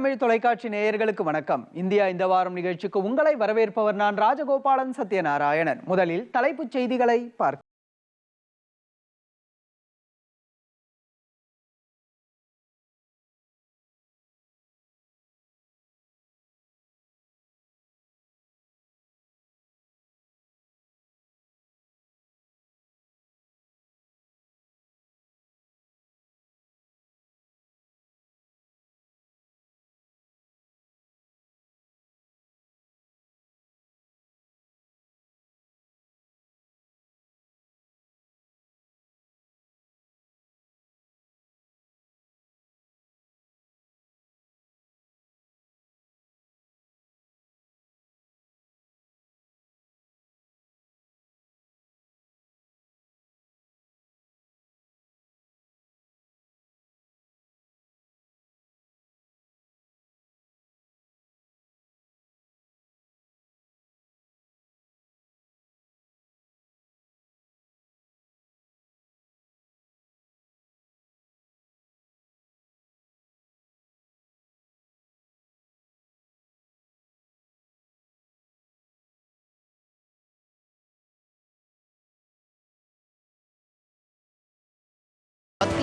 தமிழ் தொலைக்காட்சி நேயர்களுக்கு வணக்கம். இந்தியா இந்த வாரம் நிகழ்ச்சிக்கு உங்களை வரவேற்பவர் நான் ராஜகோபாலன் சத்யநாராயணன். முதலில் தலைப்புச் செய்திகளை பார்க்க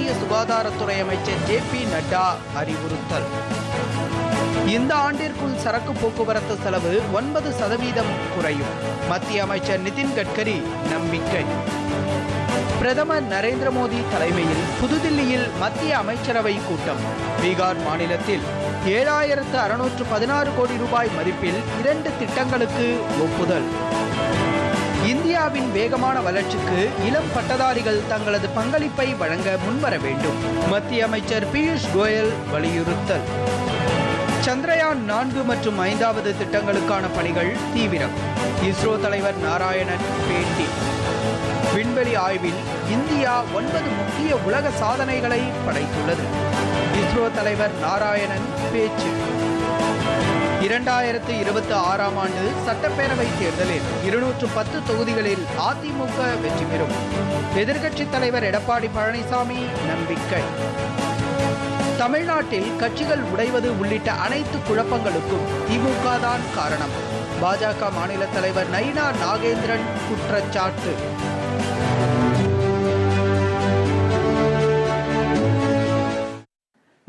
மத்திய சுகாதாரத்துறை அமைச்சர் ஜே பி நட்டா அறிவுறுத்தல். இந்த ஆண்டிற்குள் சரக்கு போக்குவரத்து செலவு ஒன்பது சதவீதம் குறையும். மத்திய அமைச்சர் நிதின் கட்கரி நம்பிக்கை. பிரதமர் நரேந்திர மோடி தலைமையில் புதுதில்லியில் மத்திய அமைச்சரவை கூட்டம். பீகார் மாநிலத்தில் ஏழாயிரத்து அறுநூற்று பதினாறு கோடி ரூபாய் மதிப்பில் இரண்டு திட்டங்களுக்கு ஒப்புதல். இந்தியாவின் வேகமான வளர்ச்சிக்கு இளம் பட்டதாரிகள் தங்களது பங்களிப்பை வழங்க முன்வர வேண்டும். மத்திய அமைச்சர் பியூஷ் கோயல் வலியுறுத்தல். சந்திரயான் நான்கு மற்றும் ஐந்தாவது திட்டங்களுக்கான பணிகள் தீவிரம். இஸ்ரோ தலைவர் நாராயணன் பேட்டி. விண்வெளி ஆய்வில் இந்தியா ஒன்பது முக்கிய உலக சாதனைகளை படைத்துள்ளது. இஸ்ரோ தலைவர் நாராயணன் பேச்சு. இரண்டாயிரத்து இருபத்தி ஆறாம் ஆண்டு சட்டப்பேரவை தேர்தலில் இருநூற்று பத்து தொகுதிகளில் அதிமுக வெற்றி பெறும். எதிர்க்கட்சித் தலைவர் எடப்பாடி பழனிசாமி நம்பிக்கை. தமிழ்நாட்டில் கட்சிகள் உடைவது உள்ளிட்ட அனைத்து குழப்பங்களுக்கும் திமுக தான் காரணம். பாஜக மாநில தலைவர் நயினா நாகேந்திரன் குற்றச்சாட்டு.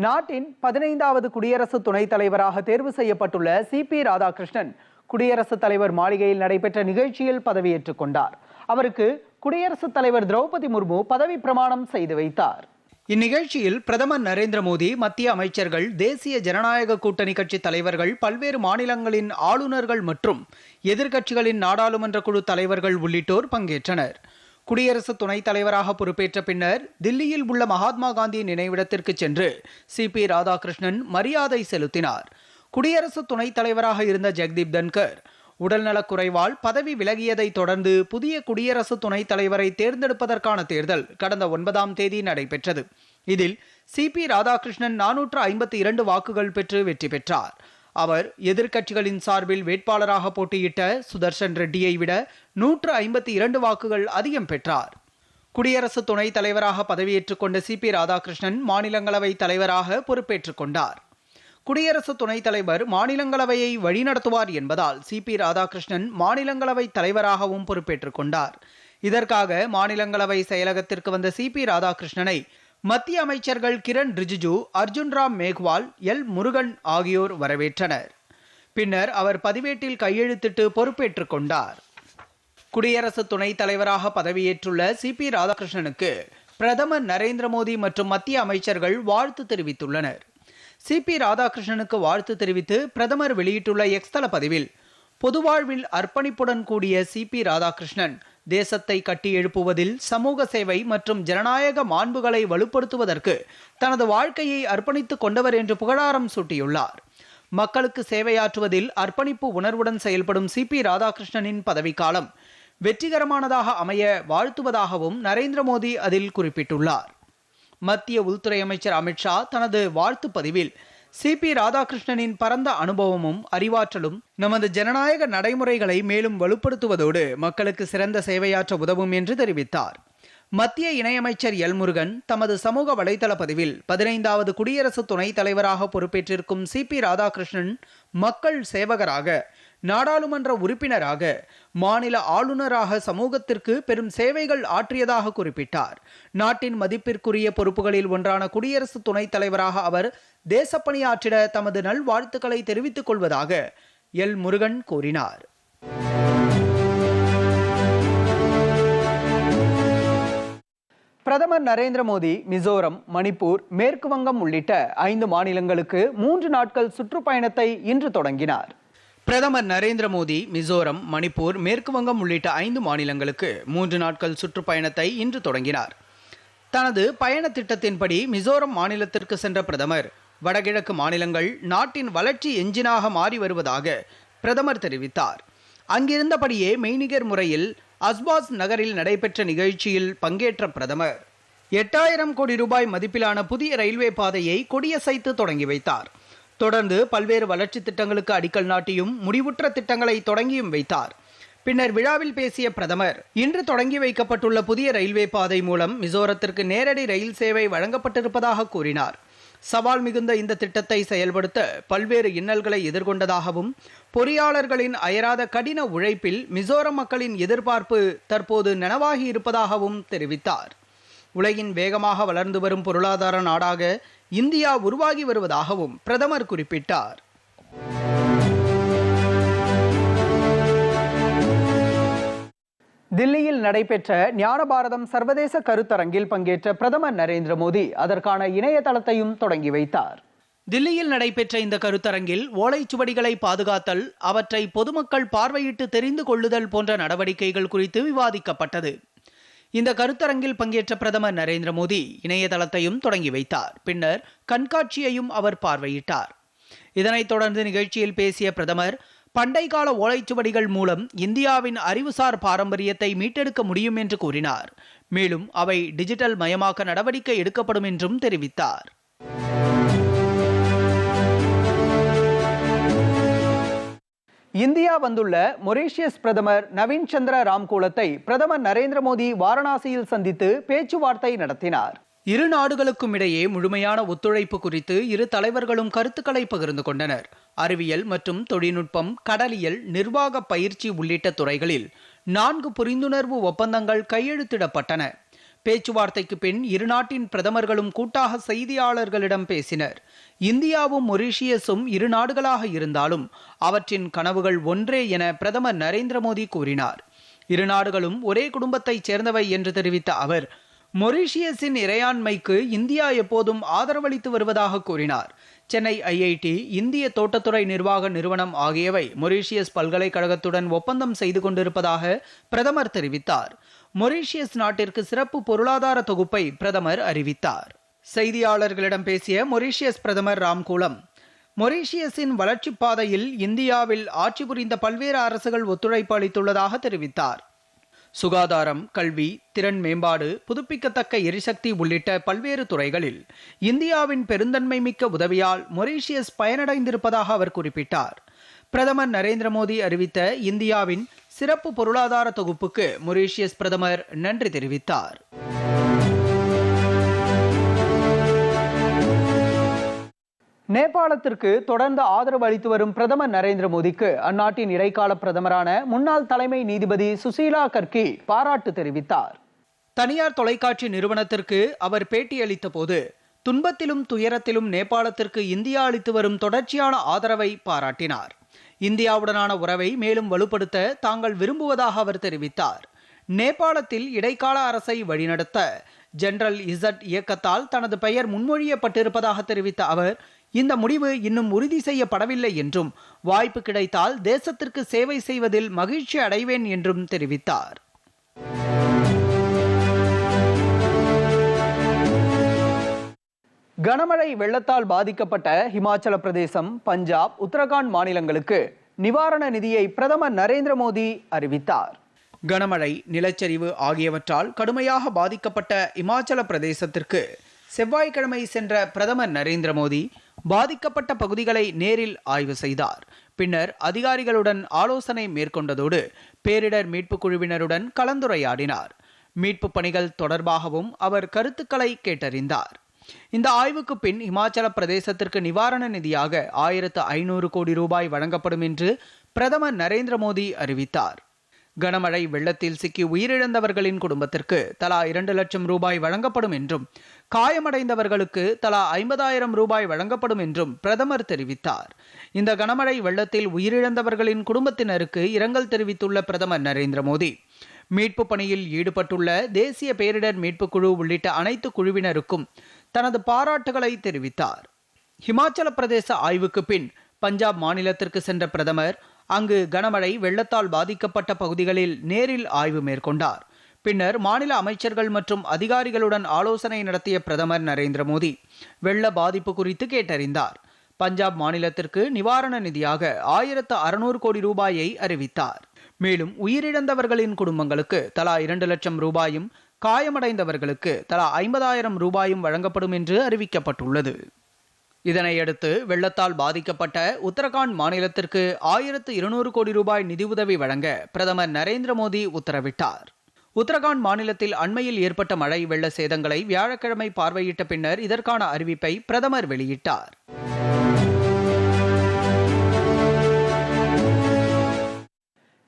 நாட்டின் பதினைந்தாவது குடியரசு துணைத் தலைவராக தேர்வு செய்யப்பட்டுள்ள சி பி ராதாகிருஷ்ணன் குடியரசுத் தலைவர் மாளிகையில் நடைபெற்ற நிகழ்ச்சியில் பதவியேற்றுக் கொண்டார். அவருக்கு குடியரசுத் தலைவர் திரௌபதி முர்மு பதவி பிரமாணம் செய்து வைத்தார். இந்நிகழ்ச்சியில் பிரதமர் நரேந்திர மோடி மத்திய அமைச்சர்கள் தேசிய ஜனநாயக கூட்டணி கட்சி தலைவர்கள் பல்வேறு மாநிலங்களின் ஆளுநர்கள் மற்றும் எதிர்க்கட்சிகளின் நாடாளுமன்ற குழு தலைவர்கள் உள்ளிட்டோர் பங்கேற்றனர். குடியரசு துணைத் தலைவராக பொறுப்பேற்ற பின்னர் தில்லியில் உள்ள மகாத்மா காந்தி நினைவிடத்திற்கு சென்று சி பி ராதாகிருஷ்ணன் மரியாதை செலுத்தினார். குடியரசு துணைத் தலைவராக இருந்த ஜெக்தீப் தன்கர் உடல்நலக் குறைவால் பதவி விலகியதைத் தொடர்ந்து புதிய குடியரசு துணைத் தலைவரை தேர்ந்தெடுப்பதற்கான தேர்தல் கடந்த ஒன்பதாம் தேதி நடைபெற்றது. இதில் சி பி ராதாகிருஷ்ணன் நானூற்று ஐம்பத்தி இரண்டு வாக்குகள் பெற்று வெற்றி பெற்றார். அவர் எதிர்க்கட்சிகளின் சார்பில் வேட்பாளராக போட்டியிட்ட சுதர்ஷன் ரெட்டியை விட நூற்று ஐம்பத்தி இரண்டு வாக்குகள் அதிகம் பெற்றார். குடியரசு துணைத் தலைவராக பதவியேற்றுக் கொண்ட சி பி ராதாகிருஷ்ணன் மாநிலங்களவை தலைவராக பொறுப்பேற்றுக் கொண்டார். குடியரசு துணைத் தலைவர் மாநிலங்களவையை வழிநடத்துவார் என்பதால் சி பி ராதாகிருஷ்ணன் மாநிலங்களவை தலைவராகவும் பொறுப்பேற்றுக் கொண்டார். இதற்காக மாநிலங்களவை செயலகத்திற்கு வந்த சி பி ராதாகிருஷ்ணனை மத்திய அமைச்சர்கள் கிரண் ரிஜிஜு அர்ஜுன் ராம் மேக்வால் எல். முருகன் ஆகியோர் வரவேற்றனர். பின்னர் அவர் பதிவேட்டில் கையெழுத்திட்டு பொறுப்பேற்றுக் கொண்டார். குடியரசு துணைத் தலைவராக பதவியேற்றுள்ள சி. பி. ராதாகிருஷ்ணனுக்கு பிரதமர் நரேந்திர மோடி மற்றும் மத்திய அமைச்சர்கள் வாழ்த்து தெரிவித்துள்ளனர். சி. பி. ராதாகிருஷ்ணனுக்கு வாழ்த்து தெரிவித்து பிரதமர் வெளியிட்டுள்ள எக்ஸ்தல பதிவில் பொதுவாழ்வில் அர்ப்பணிப்புடன் கூடிய சி. பி. ராதாகிருஷ்ணன் தேசத்தை கட்டி எழுப்புவதில் சமூக சேவை மற்றும் ஜனநாயக மாண்புகளை வலுப்படுத்துவதற்கு தனது வாழ்க்கையை அர்ப்பணித்துக் கொண்டவர் என்று புகழாரம் சூட்டியுள்ளார். மக்களுக்கு சேவையாற்றுவதில் அர்ப்பணிப்பு உணர்வுடன் செயல்படும் சி பி ராதாகிருஷ்ணனின் பதவிக்காலம் வெற்றிகரமானதாக அமைய வாழ்த்துவதாகவும் நரேந்திர மோடி அதில் குறிப்பிட்டுள்ளார். மத்திய உள்துறை அமைச்சர் அமித்ஷா தனது வாழ்த்து பதிவில் சி. பி. ராதாகிருஷ்ணனின் பரந்த அனுபவமும் அறிவாற்றலும் நமது ஜனநாயக நடைமுறைகளை மேலும் வலுப்படுத்துவதோடு மக்களுக்கு சிறந்த சேவையாற்ற உதவும் என்று தெரிவித்தார். மத்திய இணையமைச்சர் எல். முருகன் தமது சமூக வலைதள பதிவில் பதினைந்தாவது குடியரசு துணைத் தலைவராக பொறுப்பேற்றிருக்கும் சி. பி. ராதாகிருஷ்ணன் மக்கள் சேவகராக நாடாளுமன்ற உறுப்பினராக மாநில ஆளுநராக சமூகத்திற்கு பெரும் சேவைகள் ஆற்றியதாக குறிப்பிட்டார். நாட்டின் மதிப்பிற்குரிய பொறுப்புகளில் ஒன்றான குடியரசு துணைத் தலைவராக அவர் தேசப்பணியாற்றிட தமது நல்வாழ்த்துக்களை தெரிவித்துக் கொள்வதாக எல். முருகன் கூறினார். பிரதமர் நரேந்திர மோடி மிசோரம் மணிப்பூர் மேற்கு வங்கம் உள்ளிட்ட ஐந்து மாநிலங்களுக்கு மூன்று நாட்கள் சுற்றுப்பயணத்தை இன்று தொடங்கினார். பிரதமர் நரேந்திர மோடி மிசோரம் மணிப்பூர் மேற்கு வங்கம் உள்ளிட்ட ஐந்து மாநிலங்களுக்கு மூன்று நாட்கள் சுற்றுப்பயணத்தை இன்று தொடங்கினார். தனது பயண திட்டத்தின்படி மிசோரம் மாநிலத்திற்கு சென்ற பிரதமர் வடகிழக்கு மாநிலங்கள் நாட்டின் வளர்ச்சி எஞ்சினாக மாறி வருவதாக பிரதமர் தெரிவித்தார். அங்கிருந்தபடியே மெய்நிகர் முறையில் அஸ்பாஸ் நகரில் நடைபெற்ற நிகழ்ச்சியில் பங்கேற்ற பிரதமர் எட்டாயிரம் கோடி ரூபாய் மதிப்பிலான புதிய ரயில்வே பாதையை கொடியசைத்து தொடங்கி வைத்தார். தொடர்ந்து பல்வேறு வளர்ச்சி திட்டங்களுக்கு அடிக்கல் நாட்டியும் முடிவுற்ற திட்டங்களை தொடங்கியும் வைத்தார். பின்னர் விழாவில் பேசிய பிரதமர் இன்று தொடங்கி வைக்கப்பட்டுள்ள புதிய ரயில்வே பாதை மூலம் மிசோரத்திற்கு நேரடி ரயில் சேவை வழங்கப்பட்டிருப்பதாக கூறினார். சவால் மிகுந்த இந்த திட்டத்தை செயல்படுத்த பல்வேறு இன்னல்களை எதிர்கொண்டதாகவும் பொறியாளர்களின் அயராத கடின உழைப்பில் மிசோரம் மக்களின் எதிர்பார்ப்பு தற்போது நனவாகி இருப்பதாகவும் தெரிவித்தார். உலகின் வேகமாக வளர்ந்து வரும் பொருளாதார நாடாக இந்தியா உருவாகி வருவதாகவும் பிரதமர் குறிப்பிட்டார். தில்லியில் நடைபெற்ற ஞான பாரதம் சர்வதேச கருத்தரங்கில் பங்கேற்ற பிரதமர் நரேந்திர மோடி அதற்கான இணையதளத்தையும் தொடங்கி வைத்தார். தில்லியில் நடைபெற்ற இந்த கருத்தரங்கில் ஓலைச்சுவடிகளை பாதுகாத்தல் அவற்றை பொதுமக்கள் பார்வையிட்டு தெரிந்து கொள்ளுதல் போன்ற நடவடிக்கைகள் குறித்து விவாதிக்கப்பட்டது. இந்த கருத்தரங்கில் பங்கேற்ற பிரதமர் நரேந்திர மோடி இணையதளத்தையும் தொடங்கி வைத்தார். பின்னர் கண்காட்சியையும் அவர் பார்வையிட்டார். இதனைத் தொடர்ந்து நிகழ்ச்சியில் பேசிய பிரதமர் பண்டைக்கால ஓலைச்சுவடிகள் மூலம் இந்தியாவின் அறிவுசார் பாரம்பரியத்தை மீட்டெடுக்க முடியும் என்று கூறினார். மேலும் அவை டிஜிட்டல் மயமாக்க நடவடிக்கை எடுக்கப்படும் என்றும் தெரிவித்தார். இந்தியா வந்துள்ள மொரீஷியஸ் பிரதமர் நவீன் சந்திர ராம்கூலத்தை பிரதமர் நரேந்திர மோடி வாரணாசியில் சந்தித்து பேச்சுவார்த்தை நடத்தினார். இரு நாடுகளுக்கும் இடையே முழுமையான ஒத்துழைப்பு குறித்து இரு தலைவர்களும் கருத்துக்களை பகிர்ந்து கொண்டனர். அறிவியல் மற்றும் தொழில்நுட்பம் கடலியல் நிர்வாக பயிற்சி உள்ளிட்ட துறைகளில் நான்கு புரிந்துணர்வு ஒப்பந்தங்கள் கையெழுத்திடப்பட்டன. பேச்சுவார்த்தைக்கு பின் இரு நாட்டின் பிரதமர்களும் கூட்டாக செய்தியாளர்களிடம் பேசினர். இந்தியாவும் மொரீஷியஸும் இரு நாடுகளாக இருந்தாலும் அவற்றின் கனவுகள் ஒன்றே என பிரதமர் நரேந்திர மோடி கூறினார். இரு நாடுகளும் ஒரே குடும்பத்தைச் சேர்ந்தவை என்று தெரிவித்த அவர் மொரீஷியஸின் இறையாண்மைக்கு இந்தியா எப்போதும் ஆதரவளித்து வருவதாக கூறினார். சென்னை ஐஐடி இந்திய தோட்டத்துறை நிர்வாக நிறுவனம் ஆகியவை மொரீஷியஸ் பல்கலைக்கழகத்துடன் ஒப்பந்தம் செய்து கொண்டிருப்பதாக பிரதமர் தெரிவித்தார். மொரீஷியஸ் நாட்டிற்கு சிறப்பு பொருளாதார தொகுப்பை பிரதமர் அறிவித்தார். செய்தியாளர்களிடம் பேசிய மொரீஷியஸ் பிரதமர் ராம்கூலம் மொரீஷியஸின் வளர்ச்சிப் பாதையில் இந்தியாவில் ஆட்சி புரிந்த பல்வேறு அரசுகள் ஒத்துழைப்பு அளித்துள்ளதாக தெரிவித்தார். சுகாதாரம் கல்வி திறன் மேம்பாடு புதுப்பிக்கத்தக்க எரிசக்தி உள்ளிட்ட பல்வேறு துறைகளில் இந்தியாவின் பெருந்தன்மை மிக்க உதவியால் மொரீஷியஸ் பயனடைந்திருப்பதாக அவர் குறிப்பிட்டார். பிரதமர் நரேந்திர மோடி அறிவித்த இந்தியாவின் சிறப்பு பொருளாதார தொகுப்புக்கு மொரீஷியஸ் பிரதமர் நன்றி தெரிவித்தார். நேபாளத்திற்கு தொடர்ந்து ஆதரவு அளித்து வரும் பிரதமர் நரேந்திர மோடிக்கு அந்நாட்டின் இடைக்கால பிரதமரான முன்னாள் தலைமை நீதிபதி சுசீலா கர்கி பாராட்டு தெரிவித்தார். தனியார் தொலைக்காட்சி நிறுவனத்திற்கு அவர் பேட்டியளித்த போது துன்பத்திலும் துயரத்திலும் நேபாளத்திற்கு இந்தியா அளித்து வரும் தொடர்ச்சியான ஆதரவை பாராட்டினார். இந்தியாவுடனான உறவை மேலும் வலுப்படுத்த தாங்கள் விரும்புவதாக அவர் தெரிவித்தார். நேபாளத்தில் இடைக்கால அரசை வழிநடத்த ஜெனரல் இசட் இயக்கத்தால் தனது பெயர் முன்மொழியப்பட்டிருப்பதாக தெரிவித்த அவர் இந்த முடிவு இன்னும் உறுதி செய்யப்படவில்லை என்றும் வாய்ப்பு கிடைத்தால் தேசத்திற்கு சேவை செய்வதில் மகிழ்ச்சி அடைவேன் என்றும் தெரிவித்தார். கனமழை வெள்ளத்தால் பாதிக்கப்பட்ட ஹிமாச்சல பிரதேசம் பஞ்சாப் உத்தரகாண்ட் மாநிலங்களுக்கு நிவாரண நிதியை பிரதமர் நரேந்திர மோடி அறிவித்தார். கனமழை நிலச்சரிவு ஆகியவற்றால் கடுமையாக பாதிக்கப்பட்ட இமாச்சல பிரதேசத்திற்கு செவ்வாய்க்கிழமை சென்ற பிரதமர் நரேந்திர மோடி பாதிக்கப்பட்ட பகுதிகளை நேரில் ஆய்வு செய்தார். பின்னர் அதிகாரிகளுடன் ஆலோசனை மேற்கொண்டதோடு பேரிடர் மீட்புக் குழுவினருடன் கலந்துரையாடினார். மீட்புப் பணிகள் தொடர்பாகவும் அவர் கருத்துக்களை கேட்டறிந்தார். இந்த ஆய்வுக்கு பின் இமாச்சல பிரதேசத்திற்கு நிவாரண நிதியாக ஆயிரத்து ஐநூறு கோடி ரூபாய் வழங்கப்படும் என்று பிரதமர் நரேந்திர மோடி அறிவித்தார். கனமழை வெள்ளத்தில் சிக்கி உயிரிழந்தவர்களின் குடும்பத்திற்கு தலா இரண்டு லட்சம் ரூபாய் வழங்கப்படும் என்றும் காயமடைந்தவர்களுக்கு தலா ஐம்பதாயிரம் ரூபாய் வழங்கப்படும் என்றும் பிரதமர் தெரிவித்தார். இந்த கனமழை வெள்ளத்தில் உயிரிழந்தவர்களின் குடும்பத்தினருக்கு இரங்கல் தெரிவித்துள்ள பிரதமர் நரேந்திர மோடி மீட்பு பணியில் ஈடுபட்டுள்ள தேசிய பேரிடர் மீட்புக் குழு உள்ளிட்ட அனைத்து குழுவினருக்கும் தனது பாராட்டுகளை தெரிவித்தார். ஹிமாச்சல பிரதேச ஆய்வுக்கு பின் பஞ்சாப் மாநிலத்திற்கு சென்ற பிரதமர் அங்கு கனமழை வெள்ளத்தால் பாதிக்கப்பட்ட பகுதிகளில் நேரில் ஆய்வு மேற்கொண்டார். பின்னர் மாநில அமைச்சர்கள் மற்றும் அதிகாரிகளுடன் ஆலோசனை நடத்திய பிரதமர் நரேந்திர மோடி வெள்ள பாதிப்பு குறித்து கேட்டறிந்தார். பஞ்சாப் மாநிலத்திற்கு நிவாரண நிதியாக ஆயிரத்து அறுநூறு கோடி ரூபாயை அறிவித்தார். மேலும் உயிரிழந்தவர்களின் குடும்பங்களுக்கு தலா இரண்டு லட்சம் ரூபாயும் காயமடைந்தவர்களுக்கு தலா ஐம்பதாயிரம் ரூபாயும் வழங்கப்படும் என்று அறிவிக்கப்பட்டுள்ளது. இதனையடுத்து வெள்ளத்தால் பாதிக்கப்பட்ட உத்தரகாண்ட் மாநிலத்திற்கு ஆயிரத்து இருநூறு கோடி ரூபாய் நிதியுதவி வழங்க பிரதமர் நரேந்திர மோடி உத்தரவிட்டார். உத்தரகாண்ட் மாநிலத்தில் அண்மையில் ஏற்பட்ட மழை வெள்ள சேதங்களை வியாழக்கிழமை பார்வையிட்ட பின்னர் இதற்கான அறிவிப்பை பிரதமர் வெளியிட்டார்.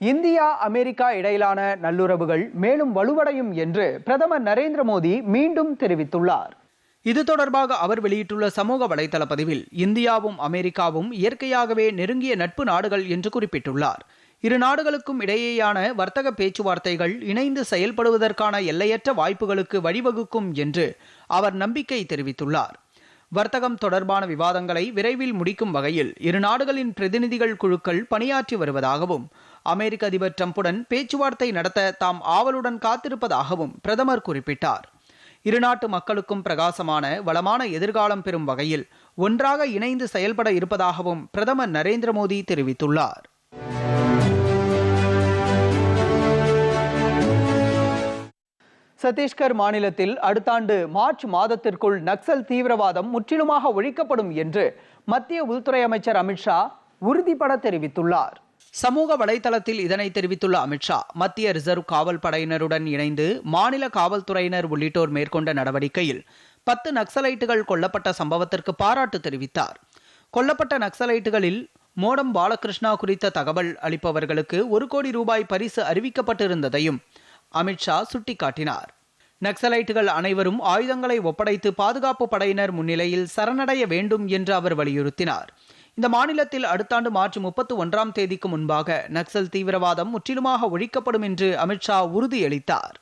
இந்தியா அமெரிக்கா இடையிலான நல்லுறவுகள் மேலும் வலுவடையும் என்று பிரதமர் நரேந்திர மோடி மீண்டும் தெரிவித்துள்ளார். இது தொடர்பாக அவர் வெளியிட்டுள்ள சமூக வலைதள பதிவில் இந்தியாவும் அமெரிக்காவும் இயற்கையாகவே நெருங்கிய நட்பு நாடுகள் என்று குறிப்பிட்டுள்ளார். இரு நாடுகளுக்கும் இடையேயான வர்த்தக பேச்சுவார்த்தைகள் இணைந்து செயல்படுவதற்கான எல்லையற்ற வாய்ப்புகளுக்கு வழிவகுக்கும் என்று அவர் நம்பிக்கை தெரிவித்துள்ளார். வர்த்தகம் தொடர்பான விவாதங்களை விரைவில் முடிக்கும் வகையில் இரு நாடுகளின் பிரதிநிதிகள் குழுக்கள் பணியாற்றி வருவதாகவும் அமெரிக்க அதிபர் டிரம்புடன் பேச்சுவார்த்தை நடத்த தாம் ஆவலுடன் காத்திருப்பதாகவும் பிரதமர் குறிப்பிட்டார். இருநாட்டு மக்களுக்கும் பிரகாசமான வளமான எதிர்காலம் பெறும் வகையில் ஒன்றாக இணைந்து செயல்பட இருப்பதாகவும் பிரதமர் நரேந்திர மோடி தெரிவித்துள்ளார். சத்தீஸ்கர் மாநிலத்தில் அடுத்த ஆண்டு மார்ச் மாதத்திற்குள் நக்சல் தீவிரவாதம் முற்றிலுமாக ஒழிக்கப்படும் என்று மத்திய உள்துறை அமைச்சர் அமித்ஷா உறுதிபட தெரிவித்துள்ளார். சமூக வலைதளத்தில் இதனை தெரிவித்துள்ள அமித்ஷா மத்திய ரிசர்வ் காவல் படையினருடன் இணைந்து மாநில காவல்துறையினர் உள்ளிட்டோர் மேற்கொண்ட நடவடிக்கையில் பத்து நக்சலைட்டுகள் கொல்லப்பட்ட சம்பவத்திற்கு பாராட்டு தெரிவித்தார். கொல்லப்பட்ட நக்சலைட்டுகளில் மோடம் பாலகிருஷ்ணா குறித்த தகவல் அளிப்பவர்களுக்கு ஒரு கோடி ரூபாய் பரிசு அறிவிக்கப்பட்டிருந்ததையும் அமித்ஷா சுட்டிக்காட்டினார். நக்சலைட்டுகள் அனைவரும் ஆயுதங்களை ஒப்படைத்து பாதுகாப்பு படையினர் முன்னிலையில் சரணடைய வேண்டும் என்று அவர் வலியுறுத்தினார். இந்த மாநிலத்தில் அடுத்த ஆண்டு மார்ச் முப்பத்தி ஒன்றாம் தேதிக்கு முன்பாக நக்சல் தீவிரவாதம் முற்றிலுமாக ஒழிக்கப்படும் என்று அமித்ஷா உறுதியளித்தார்.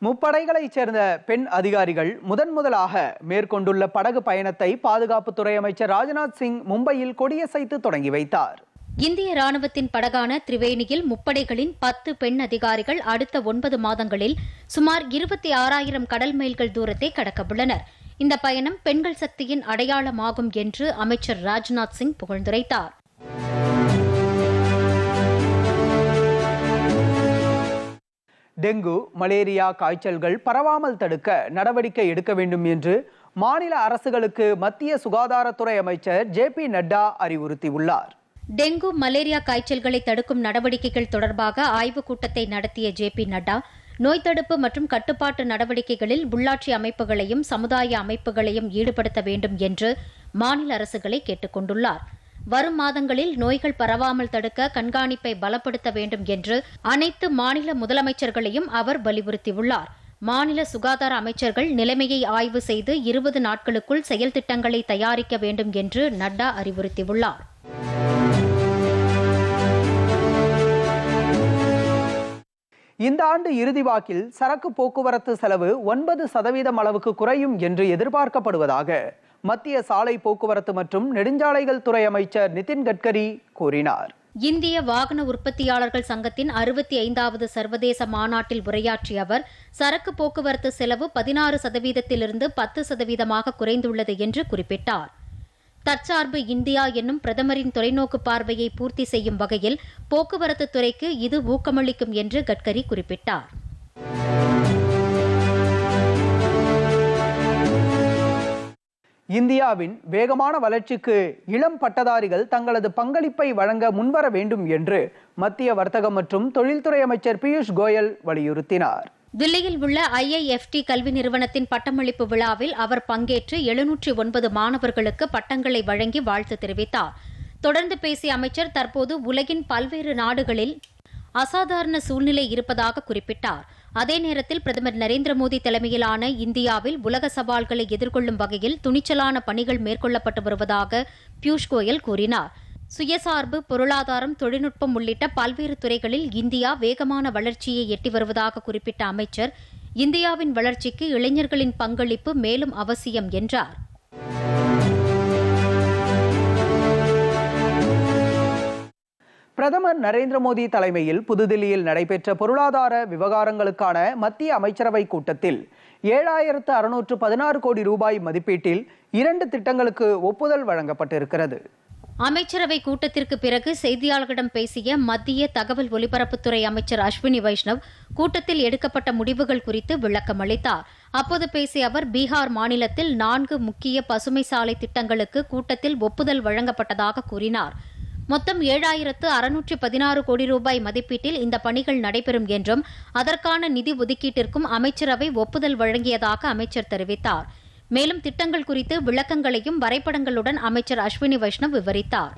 முப்படைகளைச் சேர்ந்த பெண் அதிகாரிகள் முதன் முதலாக மேற்கொண்டுள்ள படகு பயணத்தை பாதுகாப்புத்துறை அமைச்சர் ராஜ்நாத் சிங் மும்பையில் கொடியசைத்து தொடங்கி வைத்தார். இந்திய ராணுவத்தின் படகான திரிவேணியில் முப்படைகளின் பத்து பெண் அதிகாரிகள் அடுத்த ஒன்பது மாதங்களில் சுமார் இருபத்தி ஆறாயிரம் கடல் மைல்கள் தூரத்தை கடக்கவுள்ளனர். இந்த பயணம் பெண்கள் சக்தியின் அடையாளமாகும் என்று அமைச்சர் ராஜ்நாத் சிங் புகழ்ந்துரைத்தார். டெங்கு மலேரியா காய்ச்சல்கள் பரவாமல் தடுக்க நடவடிக்கை எடுக்க வேண்டும் என்று மாநில அரசுகளுக்கு மத்திய சுகாதாரத்துறை அமைச்சர் ஜே பி நட்டா அறிவுறுத்தியுள்ளார். டெங்கு மலேரியா காய்ச்சல்களை தடுக்கும் நடவடிக்கைகள் தொடர்பாக ஆய்வுக் கூட்டத்தை நடத்திய ஜே பி நட்டா நோய் தடுப்பு மற்றும் கட்டுப்பாட்டு நடவடிக்கைகளில் உள்ளாட்சி அமைப்புகளையும் சமுதாய அமைப்புகளையும் ஈடுபடுத்த வேண்டும் என்று மாநில அரசுகளை கேட்டுக் கொண்டுள்ளார். வரும் மாதங்களில் நோய்கள் பரவாமல் தடுக்க கண்காணிப்பை பலப்படுத்த வேண்டும் என்று அனைத்து மாநில முதலமைச்சர்களையும் அவர் வலியுறுத்தியுள்ளார். மாநில சுகாதார அமைச்சர்கள் நிலைமையை ஆய்வு செய்து இருபது நாட்களுக்குள் செயல் திட்டங்களை தயாரிக்க வேண்டும் என்று நட்டா அறிவுறுத்தியுள்ளார். இந்த ஆண்டு இறுதி வாக்கில் சரக்கு போக்குவரத்து செலவு ஒன்பது சதவீதம் அளவுக்கு குறையும் என்று எதிர்பார்க்கப்படுவதாக மத்திய சாலை போக்குவரத்து மற்றும் நெடுஞ்சாலைகள் துறை அமைச்சர் நிதின் கட்கரி கூறினார். இந்திய வாகன உற்பத்தியாளர்கள் சங்கத்தின் அறுபத்தி ஐந்தாவது சர்வதேச மாநாட்டில் உரையாற்றிய அவர் சரக்கு போக்குவரத்து செலவு பதினாறு சதவீதத்திலிருந்து பத்து சதவீதமாக குறைந்துள்ளது என்று குறிப்பிட்டார். தற்சார்பு இந்தியா என்னும் பிரதமரின் தொலைநோக்கு பார்வையை பூர்த்தி செய்யும் வகையில் போக்குவரத்து துறைக்கு இது ஊக்கமளிக்கும் என்று கட்கரி குறிப்பிட்டார். இந்தியாவின் வேகமான வளர்ச்சிக்கு இளம் பட்டதாரிகள் தங்களது பங்களிப்பை வழங்க முன்வர வேண்டும் என்று மத்திய வர்த்தகம் மற்றும் தொழில்துறை அமைச்சர் பியூஷ் கோயல் வலியுறுத்தினார். தில்லியில் உள்ள ஐஐஎஃப்டி கல்வி நிறுவனத்தின் பட்டமளிப்பு விழாவில் அவர் பங்கேற்று எழுநூற்றி ஒன்பது மாணவர்களுக்கு பட்டங்களை வழங்கி வாழ்த்து தெரிவித்தார். தொடர்ந்து பேசிய அமைச்சர் தற்போது உலகின் பல்வேறு நாடுகளில் அசாதாரண சூழ்நிலை இருப்பதாக குறிப்பிட்டார். அதே நேரத்தில் பிரதமர் நரேந்திர மோடி தலைமையிலான இந்தியாவில் உலக சவால்களை எதிர்கொள்ளும் வகையில் துணிச்சலான பணிகள் மேற்கொள்ளப்பட்டு வருவதாக பியூஷ் கோயல் கூறினாா் சுயசார்பு பொருளாதாரம் தொழில்நுட்பம் உள்ளிட்ட பல்வேறு துறைகளில் இந்தியா வேகமான வளர்ச்சியை எட்டி வருவதாக குறிப்பிட்ட அமைச்சர் இந்தியாவின் வளர்ச்சிக்கு இளைஞர்களின் பங்களிப்பு மேலும் அவசியம் என்றார். பிரதமர் நரேந்திர மோடி தலைமையில் புதுதில்லியில் நடைபெற்ற பொருளாதார விவகாரங்களுக்கான மத்திய அமைச்சரவை கூட்டத்தில் ஏழாயிரத்து அறுநூற்று பதினாறு கோடி ரூபாய் மதிப்பீட்டில் இரண்டு திட்டங்களுக்கு ஒப்புதல் வழங்கப்பட்டிருக்கிறது. அமைச்சரவை கூட்டத்திற்கு பிறகு செய்தியாளர்களிடம் பேசிய மத்திய தகவல் ஒலிபரப்புத்துறை அமைச்சர் அஸ்வினி வைஷ்ணவ் கூட்டத்தில் எடுக்கப்பட்ட முடிவுகள் குறித்து விளக்கம் அளித்தார். அப்போது பேசிய அவர் பீகார் மாநிலத்தில் நான்கு முக்கிய பசுமை சாலை திட்டங்களுக்கு கூட்டத்தில் ஒப்புதல் வழங்கப்பட்டதாக கூறினார். மொத்தம் ஏழாயிரத்து அறுநூற்று பதினாறு கோடி ரூபாய் மதிப்பீட்டில் இந்த பணிகள் நடைபெறும் என்றும் அதற்கான நிதி ஒதுக்கீட்டிற்கும் அமைச்சரவை ஒப்புதல் வழங்கியதாக அமைச்சர் தெரிவித்தார். மேலும் திட்டங்கள் குறித்து விளக்கங்களையும் வரைபடங்களுடன் அமைச்சர் அஸ்வினி வைஷ்ணவ் விவரித்தார்.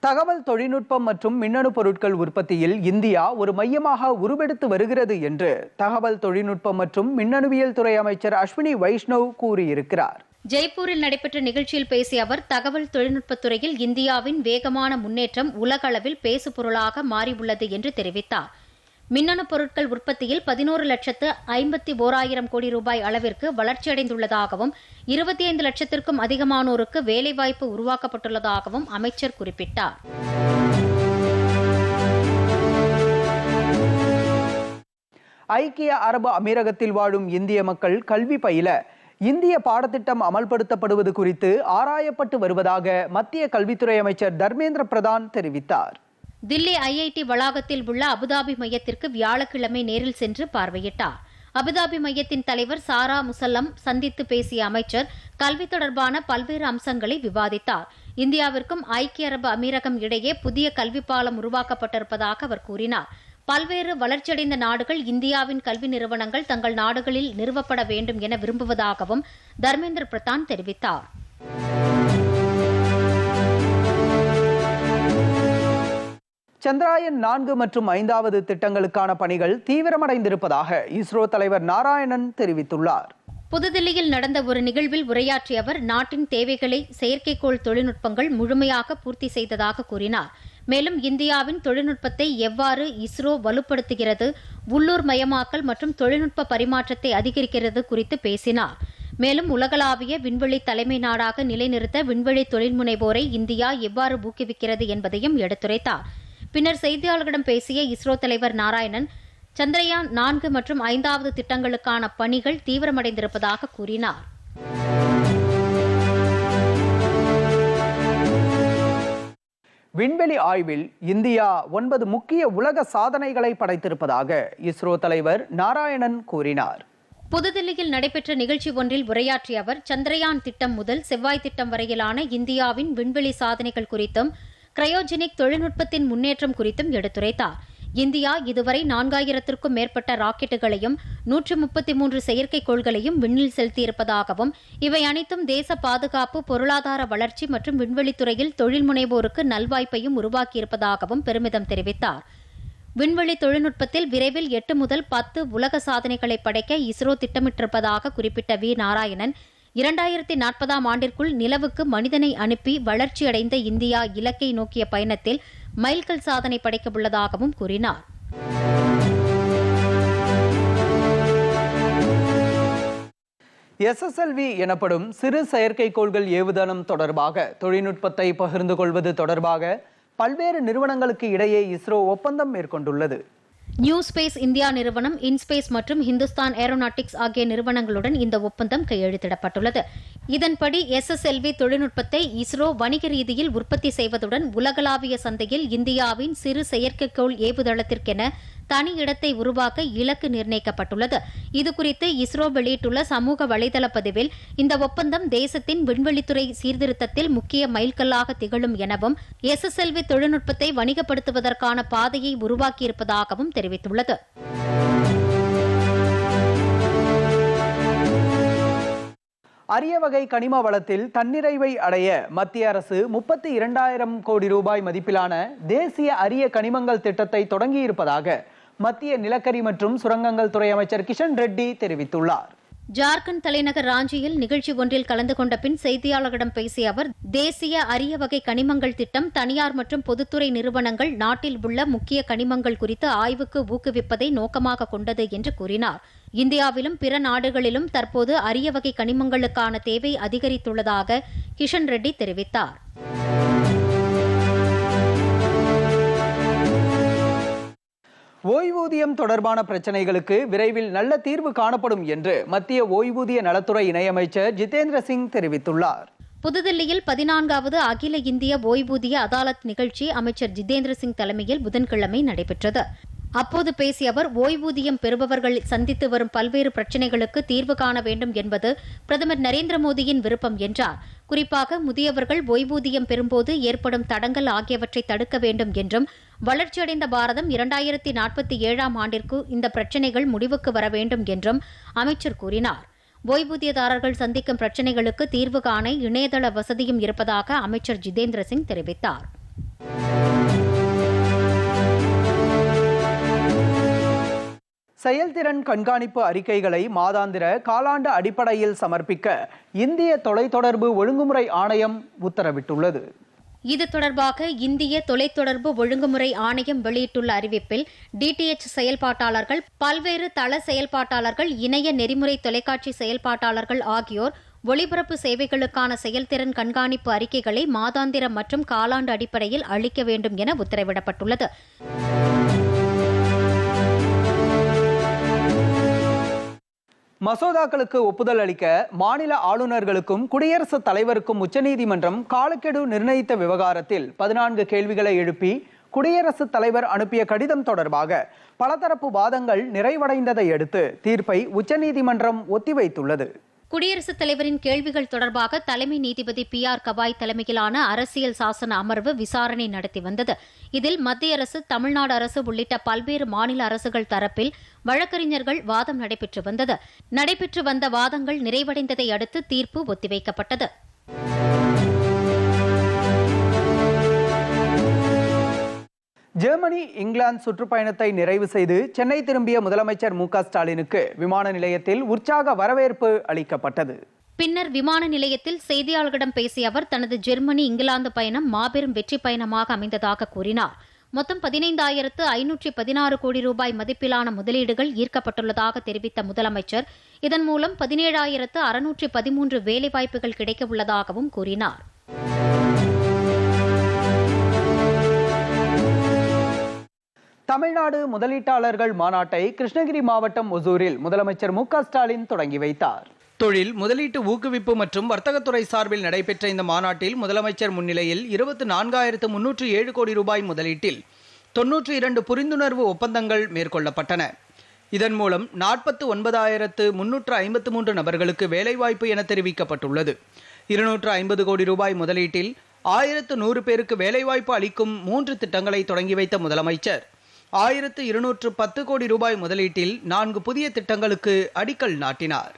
தகவல் தொழில்நுட்பம் மற்றும் மின்னணு பொருட்கள் உற்பத்தியில் இந்தியா ஒரு மையமாக உருவெடுத்து வருகிறது என்று தகவல் தொழில்நுட்பம் மற்றும் மின்னணுவியல் துறை அமைச்சர் அஸ்வினி வைஷ்ணவ் கூறியிருக்கிறார். ஜெய்ப்பூரில் நடைபெற்ற நிகழ்ச்சியில் பேசிய அவர் தகவல் தொழில்நுட்பத் துறையில் இந்தியாவின் வேகமான முன்னேற்றம் உலக அளவில் பேசுபொருளாக மாறியுள்ளது என்று தெரிவித்தார். மின்னணு பொருட்கள் உற்பத்தியில் பதினோரு லட்சத்து ஐம்பத்தி ஓராயிரம் கோடி ரூபாய் அளவிற்கு வளர்ச்சியடைந்துள்ளதாகவும் இருபத்தி ஐந்து லட்சத்திற்கும் அதிகமானோருக்கு வேலைவாய்ப்பு உருவாக்கப்பட்டுள்ளதாகவும் அமைச்சர் குறிப்பிட்டார். ஐக்கிய அரபு அமீரகத்தில் வாழும் இந்திய மக்கள் கல்வி பயில இந்திய பாடத்திட்டம் அமல்படுத்தப்படுவது குறித்து ஆராயப்பட்டு வருவதாக மத்திய கல்வித்துறை அமைச்சர் தர்மேந்திர பிரதான் தெரிவித்தார். தில்லி ஐஐடி வளாகத்தில் உள்ள அபுதாபி மையத்திற்கு வியாழக்கிழமை நேரில் சென்று பார்வையிட்டார். அபுதாபி மையத்தின் தலைவர் சாரா முசல்லம் சந்தித்து பேசிய அமைச்சர் கல்வி தொடர்பான பல்வேறு அம்சங்களை விவாதித்தார். இந்தியாவிற்கும் ஐக்கிய அரபு அமீரகம் இடையே புதிய கல்வி பாலம் உருவாக்கப்பட்டிருப்பதாக அவர் கூறினார். பல்வேறு வளர்ச்சியடைந்த நாடுகள் இந்தியாவின் கல்வி நிறுவனங்கள் தங்கள் நாடுகளில் நிறுவப்பட வேண்டும் என விரும்புவதாகவும் தர்மேந்திர பிரதான் தெரிவித்தார். சந்திராயன் நான்கு மற்றும் ஐந்தாவது திட்டங்களுக்கான பணிகள் தீவிரமடைந்திருப்பதாக இஸ்ரோ தலைவர் நாராயணன் தெரிவித்துள்ளார். புதுதில்லியில் நடந்த ஒரு நிகழ்வில் உரையாற்றிய அவர் நாட்டின் தேவைகளை செயற்கைக்கோள் தொழில்நுட்பங்கள் முழுமையாக பூர்த்தி செய்ததாக கூறினார். மேலும் இந்தியாவின் தொழில்நுட்பத்தை எவ்வாறு இஸ்ரோ வலுப்படுத்துகிறது உள்ளூர் மயமாக்கல் மற்றும் தொழில்நுட்ப பரிமாற்றத்தை அதிகரிக்கிறது குறித்து பேசினார். மேலும் உலகளாவிய விண்வெளி தலைமை நாடாக நிலைநிறுத்த விண்வெளி தொழில் முனைவோரை இந்தியா எவ்வாறு ஊக்குவிக்கிறது என்பதையும் எடுத்துரைத்தார். பின்னர் செய்தியாளர்களிடம் பேசிய இஸ்ரோ தலைவர் நாராயணன் சந்திரயான் நான்கு மற்றும் ஐந்தாவது திட்டங்களுக்கான பணிகள் தீவிரமடைந்திருப்பதாக கூறினார். விண்வெளி ஆய்வில் இந்தியா ஒன்பது முக்கிய உலக சாதனைகளை படைத்திருப்பதாக இஸ்ரோ தலைவர் நாராயணன் கூறினார். புதுதில்லியில் நடைபெற்ற நிகழ்ச்சி ஒன்றில் உரையாற்றிய அவர் சந்திரயான் திட்டம் முதல் செவ்வாய் திட்டம் வரையிலான இந்தியாவின் விண்வெளி சாதனைகள் குறித்தும் கிரயோஜெனிக் தொழில்நுட்பத்தின் முன்னேற்றம் குறித்தும் எடுத்துரைத்தார் இந்தியா இதுவரை நான்காயிரத்திற்கும் மேற்பட்ட ராக்கெட்டுகளையும் நூற்று முப்பத்தி மூன்று செயற்கைக்கோள்களையும் விண்ணில் செலுத்தியிருப்பதாகவும் இவை அனைத்தும் தேச பாதுகாப்பு பொருளாதார வளர்ச்சி மற்றும் விண்வெளித்துறையில் தொழில் முனைவோருக்கு நல்வாய்ப்பையும் உருவாக்கியிருப்பதாகவும் பெருமிதம் தெரிவித்தார் விண்வெளி தொழில்நுட்பத்தில் விரைவில் எட்டு முதல் பத்து உலக சாதனைகளை படைக்க இஸ்ரோ திட்டமிட்டிருப்பதாக குறிப்பிட்ட வி. நாராயணன் இரண்டாயிரத்தி நாற்பதாம் ஆண்டிற்குள் நிலவுக்கு மனிதனை அனுப்பி வளர்ச்சியடைந்த இந்தியா இலக்கை நோக்கிய பயணத்தில் மைல்கல் சாதனை படைக்க உள்ளதாகவும் கூறினார். எஸ்எஸ்எல்வி எனப்படும் சிறு செயற்கைக்கோள்கள் ஏவுதளம் தொடர்பாக தொழில்நுட்பத்தை பகிர்ந்து கொள்வது தொடர்பாக பல்வேறு நிறுவனங்களுக்கு இடையே இஸ்ரோ ஒப்பந்தம் மேற்கொண்டுள்ளது. நியூ ஸ்பேஸ் இந்தியா நிறுவனம் இன்ஸ்பேஸ் மற்றும் ஹிந்துஸ்தான் ஏரோநாட்டிக்ஸ் ஆகிய நிறுவனங்களுடன் இந்த ஒப்பந்தம் கையெழுத்திடப்பட்டுள்ளது. இதன்படி எஸ்எஸ்எல்வி தொழில்நுட்பத்தை இஸ்ரோ வணிக ரீதியில் உற்பத்தி செய்வதுடன் உலகளாவிய சந்தையில் இந்தியாவின் சிறு செயற்கைக்கோள் ஏவுதளத்திற்கென தனி இடத்தை உருவாக்க இலக்கு நிர்ணயிக்கப்பட்டுள்ளது. இதுகுறித்து இஸ்ரோ வெளியிட்டுள்ள சமூக வலைதள பதிவில் இந்த ஒப்பந்தம் தேசத்தின் விண்வெளித்துறை சீர்திருத்தத்தில் முக்கிய மைல்கல்லாக திகழும் எனவும் எஸ்எஸ்எல்வி தொழில்நுட்பத்தை வணிகப்படுத்துவதற்கான பாதையை உருவாக்கியிருப்பதாகவும் தெரிவித்துள்ளது. அரிய வகை கனிம வளத்தில் தன்னிறைவை அடைய மத்திய அரசு முப்பத்தி இரண்டாயிரம் கோடி ரூபாய் மதிப்பிலான தேசிய அரிய கனிமங்கள் திட்டத்தை தொடங்கியிருப்பதாக மத்திய நிலக்கரி மற்றும் சுரங்கங்கள் துறை அமைச்சர் கிஷன் ரெட்டி தெரிவித்துள்ளார். ஜார்க்கண்ட் தலைநகர் ராஞ்சியில் நிகழ்ச்சி ஒன்றில் கலந்து கொண்ட பின் செய்தியாளர்களிடம் பேசிய அவர் தேசிய அரிய வகை கனிமங்கள் திட்டம் தனியார் மற்றும் பொதுத்துறை நிறுவனங்கள் நாட்டில் உள்ள முக்கிய கனிமங்கள் குறித்து ஆய்வுக்கு ஊக்குவிப்பதை நோக்கமாக கொண்டது என்று கூறினார். இந்தியாவிலும் பிற நாடுகளிலும் தற்போது அரிய வகை கனிமங்களுக்கான தேவை அதிகரித்துள்ளதாக கிஷன் ரெட்டி தெரிவித்தார். ஓய்வூதியம் தொடர்பான பிரச்சனைகளுக்கு விரைவில் நல்ல தீர்வு காணப்படும் என்று மத்திய ஓய்வூதிய நலத்துறை இணையமைச்சர் ஜிதேந்திர சிங் தெரிவித்துள்ளார். புதுதில்லியில் பதினான்காவது அகில இந்திய ஓய்வூதிய அதாலத் நிகழ்ச்சி அமைச்சர் ஜிதேந்திர சிங் தலைமையில் புதன்கிழமை நடைபெற்றது. அப்போது பேசிய அவர் ஓய்வூதியம் பெறுபவர்கள் சந்தித்து வரும் பல்வேறு பிரச்சினைகளுக்கு தீர்வு காண வேண்டும் என்பது பிரதமர் நரேந்திர மோடியின் விருப்பம் என்றார். குறிப்பாக முதியவர்கள் ஓய்வூதியம் பெறும்போது ஏற்படும் தடங்கல் ஆகியவற்றை தடுக்க வேண்டும் என்றும் வளர்ச்சியடைந்த பாரதம் இரண்டாயிரத்தி நாற்பத்தி ஏழாம் ஆண்டிற்கு இந்த பிரச்சினைகள் முடிவுக்கு வர வேண்டும் என்றும் அமைச்சர் கூறினார். ஓய்வூதியதாரர்கள் சந்திக்கும் பிரச்சினைகளுக்கு தீர்வு காண இணையதள வசதியும் இருப்பதாக அமைச்சர் ஜிதேந்திர சிங் தெரிவித்தார். செயல்திறன் கண்காணிப்பு அறிக்கைகளை மாதாந்திர காலாண்டு அடிப்படையில் சமர்ப்பிக்க இந்திய தொலைத்தொடர்பு ஒழுங்குமுறை ஆணையம் உத்தரவிட்டுள்ளது. இது தொடர்பாக இந்திய தொலைத்தொடர்பு ஒழுங்குமுறை ஆணையம் வெளியிட்டுள்ள அறிவிப்பில் டிடிஎச் செயல்பாட்டாளர்கள் பல்வேறு தள செயல்பாட்டாளர்கள் இணைய நெறிமுறை தொலைக்காட்சி செயல்பாட்டாளர்கள் ஆகியோர் ஒளிபரப்பு சேவைகளுக்கான செயல்திறன் கண்காணிப்பு அறிக்கைகளை மாதாந்திர மற்றும் காலாண்டு அடிப்படையில் அளிக்க வேண்டும் என உத்தரவிடப்பட்டுள்ளது. மசோதாக்களுக்கு ஒப்புதல் அளிக்க மாநில ஆளுநர்களுக்கும் குடியரசுத் தலைவருக்கும் உச்சநீதிமன்றம் காலக்கெடு நிர்ணயித்த விவகாரத்தில் பதினான்கு கேள்விகளை எழுப்பி குடியரசுத் தலைவர் அனுப்பிய கடிதம் தொடர்பாக பலதரப்பு வாதங்கள் நிறைவடைந்ததை அடுத்து தீர்ப்பை உச்சநீதிமன்றம் ஒத்திவைத்துள்ளது. குடியரசுத் தலைவரின் கேள்விகள் தொடர்பாக தலைமை நீதிபதி பி ஆர் கவாய் தலைமையிலான அரசியல் சாசன அமர்வு விசாரணை நடத்தி வந்தது. இதில் மத்திய அரசு தமிழ்நாடு அரசு உள்ளிட்ட பல்வேறு மாநில அரசுகள் தரப்பில் வழக்கறிஞர்கள் வாதம் நடைபெற்று வந்தது. நடைபெற்று வந்த வாதங்கள் நிறைவடைந்ததை அடுத்து தீர்ப்பு ஒத்திவைக்கப்பட்டது. ஜெர்மனி இங்கிலாந்து சுற்றுப்பயணத்தை நிறைவு செய்து சென்னை திரும்பிய முதலமைச்சர் மு ஸ்டாலினுக்கு விமான நிலையத்தில் உற்சாக வரவேற்பு அளிக்கப்பட்டது. பின்னர் விமான நிலையத்தில் செய்தியாளர்களிடம் பேசிய அவர் தனது ஜெர்மனி இங்கிலாந்து பயணம் மாபெரும் வெற்றி பயணமாக அமைந்ததாக கூறினார். மொத்தம் பதினைந்தாயிரத்து ஐநூற்றி பதினாறு கோடி ரூபாய் மதிப்பிலான முதலீடுகள் ஈர்க்கப்பட்டுள்ளதாக தெரிவித்த முதலமைச்சர் இதன் மூலம் பதினேழாயிரத்து அறுநூற்றி பதிமூன்று வேலைவாய்ப்புகள் கிடைக்க உள்ளதாகவும் கூறினார். தமிழ்நாடு முதலீட்டாளர்கள் மாநாட்டை கிருஷ்ணகிரி மாவட்டம் ஒசூரில் முதலமைச்சர் மு ஸ்டாலின் தொடங்கி வைத்தார். தொழில் முதலீட்டு ஊக்குவிப்பு மற்றும் வர்த்தகத்துறை சார்பில் நடைபெற்ற இந்த மாநாட்டில் முதலமைச்சர் முன்னிலையில் இருபத்தி நான்காயிரத்து முன்னூற்று ஏழு கோடி ரூபாய் முதலீட்டில் தொன்னூற்றி இரண்டு புரிந்துணர்வு ஒப்பந்தங்கள் மேற்கொள்ளப்பட்டன. இதன் மூலம் நாற்பத்து ஒன்பதாயிரத்து முன்னூற்று ஐம்பத்து மூன்று நபர்களுக்கு வேலைவாய்ப்பு என தெரிவிக்கப்பட்டுள்ளது. இருநூற்று ஐம்பது கோடி ரூபாய் முதலீட்டில் ஆயிரத்து நூறு பேருக்கு வேலைவாய்ப்பு அளிக்கும் மூன்று திட்டங்களை தொடங்கி வைத்த முதலமைச்சர். ஆயிரத்து இருநூற்று பத்து கோடி ரூபாய் முதலீட்டில் நான்கு புதிய திட்டங்களுக்கு அடிக்கல் நாட்டினார்.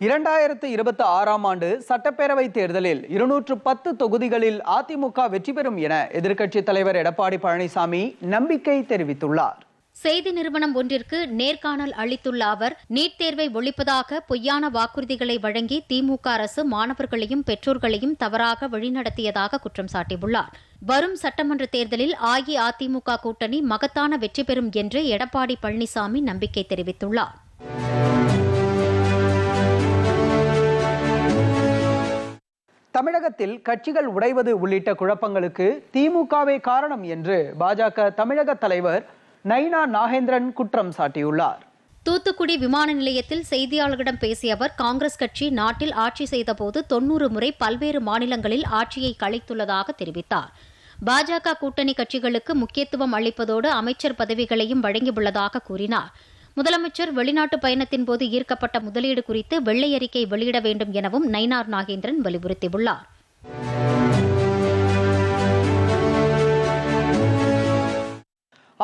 இரண்டாயிரத்து இருபத்தி ஆறாம் ஆண்டு சட்டப்பேரவை தேர்தலில் இருநூற்று பத்து தொகுதிகளில் அதிமுக வெற்றி பெறும் என எதிர்க்கட்சித் தலைவர் எடப்பாடி பழனிசாமி நம்பிக்கை தெரிவித்துள்ளார். செய்தி நிறுவனம் ஒன்றிற்கு நேர்காணல் அளித்துள்ள அவர் நீட் தேர்வை ஒழிப்பதாக பொய்யான வாக்குறுதிகளை வழங்கி திமுக அரசு மாணவர்களையும் பெற்றோர்களையும் தவறாக வழிநடத்தியதாக குற்றம் சாட்டியுள்ளார். வரும் சட்டமன்ற தேர்தலில் அஇஅதிமுக கூட்டணி மகத்தான வெற்றி பெறும் என்று எடப்பாடி பழனிசாமி நம்பிக்கை தெரிவித்துள்ளார். தமிழகத்தில் கட்சிகள் உடைவது உள்ளிட்ட குழப்பங்களுக்கு திமுகவே காரணம் என்று பாஜக தமிழக தலைவர் நைனா நாகேந்திரன் குற்றம் சாட்டியுள்ளார். தூத்துக்குடி விமான நிலையத்தில் செய்தியாளர்களிடம் பேசிய அவர் காங்கிரஸ் கட்சி நாட்டில் ஆட்சி செய்தபோது தொன்னூறு முறை பல்வேறு மாநிலங்களில் ஆட்சியை கலைத்துள்ளதாக தெரிவித்தார். பாஜக கூட்டணி கட்சிகளுக்கு முக்கியத்துவம் அளிப்பதோடு அமைச்சர் பதவிகளையும் வழங்கியுள்ளதாக கூறினார். முதலமைச்சர் வெளிநாட்டு பயணத்தின் போது ஈர்க்கப்பட்ட முதலீடு குறித்து வெள்ளை அறிக்கை வெளியிட வேண்டும் எனவும் நயினார் நாகேந்திரன் வலியுறுத்தியுள்ளார்.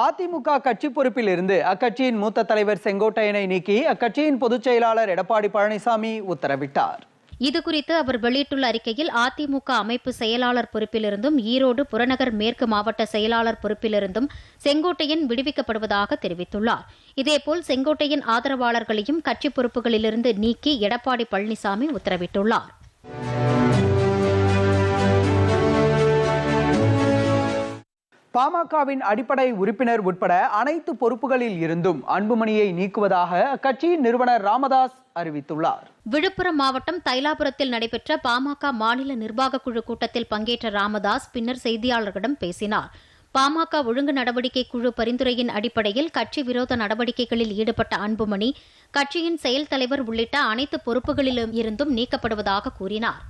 அதிமுக கட்சி பொறுப்பில் இருந்து அக்கட்சியின் மூத்த தலைவர் செங்கோட்டையனை நீக்கி அக்கட்சியின் பொதுச் செயலாளர் எடப்பாடி பழனிசாமி உத்தரவிட்டார். இதுகுறித்து அவர் வெளியிட்டுள்ள அறிக்கையில் அதிமுக அமைப்பு செயலாளர் பொறுப்பிலிருந்தும் ஈரோடு புறநகர் மேற்கு மாவட்ட செயலாளர் பொறுப்பிலிருந்தும் செங்கோட்டையன் விடுவிக்கப்படுவதாக தெரிவித்துள்ளார். இதேபோல் செங்கோட்டையன் ஆதரவாளர்களையும் கட்சி பொறுப்புகளிலிருந்து நீக்கி எடப்பாடி பழனிசாமி உத்தரவிட்டுள்ளார். பாமகவின் அடிப்படை உறுப்பினர் உட்பட அனைத்து பொறுப்புகளில் இருந்தும் அன்புமணியை நீக்குவதாக அக்கட்சியின் நிறுவனர் ராமதாஸ் அறிவித்துள்ளார். விழுப்புரம் மாவட்டம் தைலாபுரத்தில் நடைபெற்ற பாமக மாநில நிர்வாகக் குழு கூட்டத்தில் பங்கேற்ற ராமதாஸ் பின்னர் செய்தியாளர்களிடம் பேசினார். பாமக ஒழுங்கு நடவடிக்கை குழு பரிந்துரையின் அடிப்படையில் கட்சி விரோத நடவடிக்கைகளில் ஈடுபட்ட அன்புமணி கட்சியின் செயல் தலைவர் உள்ளிட்ட அனைத்து பொறுப்புகளிலும் இருந்தும் நீக்கப்படுவதாக கூறினார்.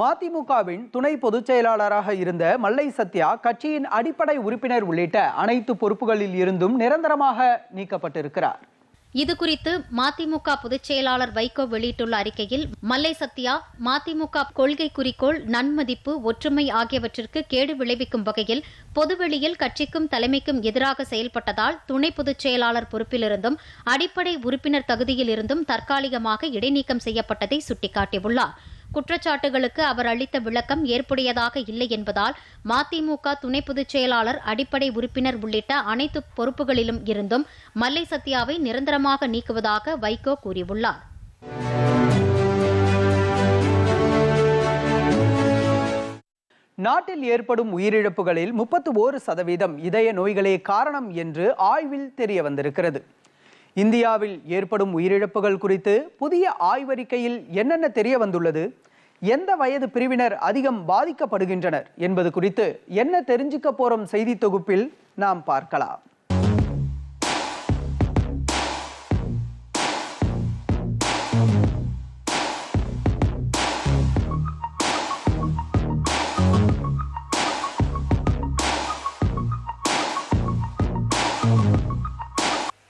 மதிமுகவின் துணை பொதுச் செயலாளராக இருந்த மல்லை சத்யா கட்சியின் அடிப்படை உறுப்பினர் உள்ளிட்ட அனைத்து பொறுப்புகளில் இருந்தும் நிரந்தரமாக நீக்கப்பட்டிருக்கிறார். இதுகுறித்து மதிமுக பொதுச் செயலாளர் வைகோ வெளியிட்டுள்ள அறிக்கையில் மல்லை சத்யா மதிமுக கொள்கை குறிக்கோள் நன்மதிப்பு ஒற்றுமை ஆகியவற்றிற்கு கேடு விளைவிக்கும் வகையில் பொதுவெளியில் கட்சிக்கும் தலைமைக்கும் எதிராக செயல்பட்டதால் துணை பொதுச் செயலாளர் பொறுப்பிலிருந்தும் அடிப்படை உறுப்பினர் தகுதியில் இருந்தும் தற்காலிகமாக இடைநீக்கம் செய்யப்பட்டதை சுட்டிக்காட்டியுள்ளார். குற்றச்சாட்டுகளுக்கு அவர் அளித்த விளக்கம் ஏற்புடையதாக இல்லை என்பதால் மதிமுக துணை பொதுச் செயலாளர் அடிப்படை உறுப்பினர் உள்ளிட்ட அனைத்து பொறுப்புகளிலும் இருந்தும் மல்லை சத்யாவை நிரந்தரமாக நீக்குவதாக வைகோ கூறியுள்ளார். நாட்டில் ஏற்படும் உயிரிழப்புகளில் முப்பத்து ஓரு சதவீதம் இதய நோய்களே காரணம் என்று ஆய்வில் தெரிய வந்திருக்கிறது. இந்தியாவில் ஏற்படும் உயிரிழப்புகள் குறித்து புதிய ஆய்வறிக்கையில் என்னென்ன தெரிய வந்துள்ளது? எந்த வயது பிரிவினர் அதிகம் பாதிக்கப்படுகின்றனர் என்பது குறித்து என்ன தெரிஞ்சுக்க போறோம் செய்தி தொகுப்பில் நாம் பார்க்கலாம்.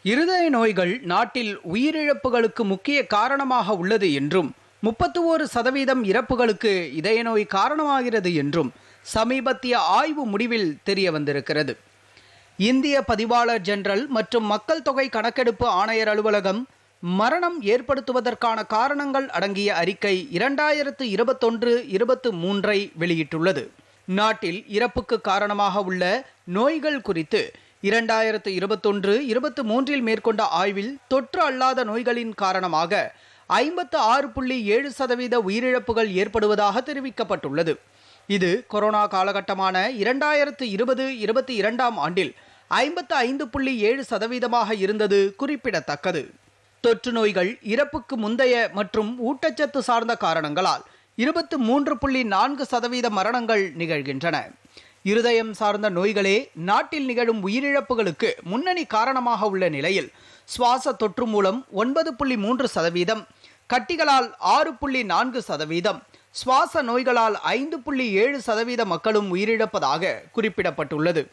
இருதய நோய்கள் நாட்டில் உயிரிழப்புகளுக்கு முக்கிய காரணமாக உள்ளது என்றும் முப்பத்து ஓரு சதவீதம் இறப்புகளுக்கு இதய நோய் காரணமாகிறது என்றும் சமீபத்திய ஆய்வு முடிவில் தெரிய வந்திருக்கிறது. இந்திய பதிவாளர் ஜெனரல் மற்றும் மக்கள் தொகை கணக்கெடுப்பு ஆணையர் அலுவலகம் மரணம் ஏற்படுத்துவதற்கான காரணங்கள் அடங்கிய அறிக்கை இரண்டாயிரத்து இருபத்தொன்று இருபத்து மூன்றை வெளியிட்டுள்ளது. நாட்டில் இறப்புக்கு காரணமாக உள்ள நோய்கள் குறித்து இரண்டாயிரத்து இருபத்தொன்று இருபத்து மூன்றில் மேற்கொண்ட ஆய்வில் தொற்று அல்லாத நோய்களின் காரணமாக ஐம்பத்து ஆறு புள்ளி ஏழு சதவீத உயிரிழப்புகள் ஏற்படுவதாக தெரிவிக்கப்பட்டுள்ளது. இது கொரோனா காலகட்டமான இரண்டாயிரத்து இருபது இருபத்தி இரண்டாம் ஆண்டில் ஐம்பத்து ஐந்து புள்ளி ஏழு சதவீதமாக இருந்தது குறிப்பிடத்தக்கது. தொற்று நோய்கள் இறப்புக்கு முந்தைய மற்றும் ஊட்டச்சத்து சார்ந்த காரணங்களால் இருபத்து மூன்று புள்ளி நான்கு சதவீத மரணங்கள் நிகழ்கின்றன. இருதயம் சார்ந்த நோய்களே நாட்டில் நிகழும் உயிரிழப்புகளுக்கு முன்னணி காரணமாக உள்ள நிலையில் சுவாச தொற்று மூலம் ஒன்பது புள்ளி மூன்று சதவீதம் கட்டிகளால் ஆறு புள்ளி நான்கு சதவீதம் சுவாச நோய்களால் ஐந்து புள்ளி ஏழு சதவீத மக்களும் உயிரிழப்பதாக குறிப்பிடப்பட்டுள்ளது.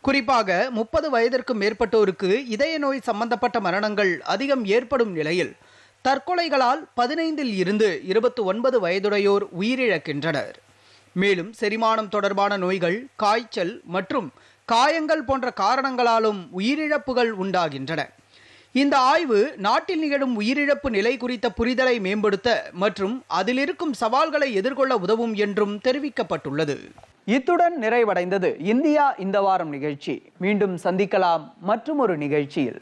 குறிப்பாக முப்பது வயதிற்கு மேற்பட்டோருக்கு இதய நோய் சம்பந்தப்பட்ட மரணங்கள் அதிகம் ஏற்படும் நிலையில் தற்கொலைகளால் பதினைந்தில் இருந்து இருபத்தி ஒன்பது வயதுடையோர் உயிரிழக்கின்றனர். மேலும் செரிமானம் தொடர்பான நோய்கள் காய்ச்சல் மற்றும் காயங்கள் போன்ற காரணங்களாலும் உயிரிழப்புகள் உண்டாகின்றன. இந்த ஆய்வு நாட்டில் நிகழும் உயிரிழப்பு நிலை குறித்த புரிதலை மேம்படுத்த மற்றும் அதில் இருக்கும் சவால்களை எதிர்கொள்ள உதவும் என்றும் தெரிவிக்கப்பட்டுள்ளது. இத்துடன் நிறைவடைந்தது இந்தியா இந்த வாரம் நிகழ்ச்சி. மீண்டும் சந்திக்கலாம் மற்றும் ஒரு நிகழ்ச்சியில்.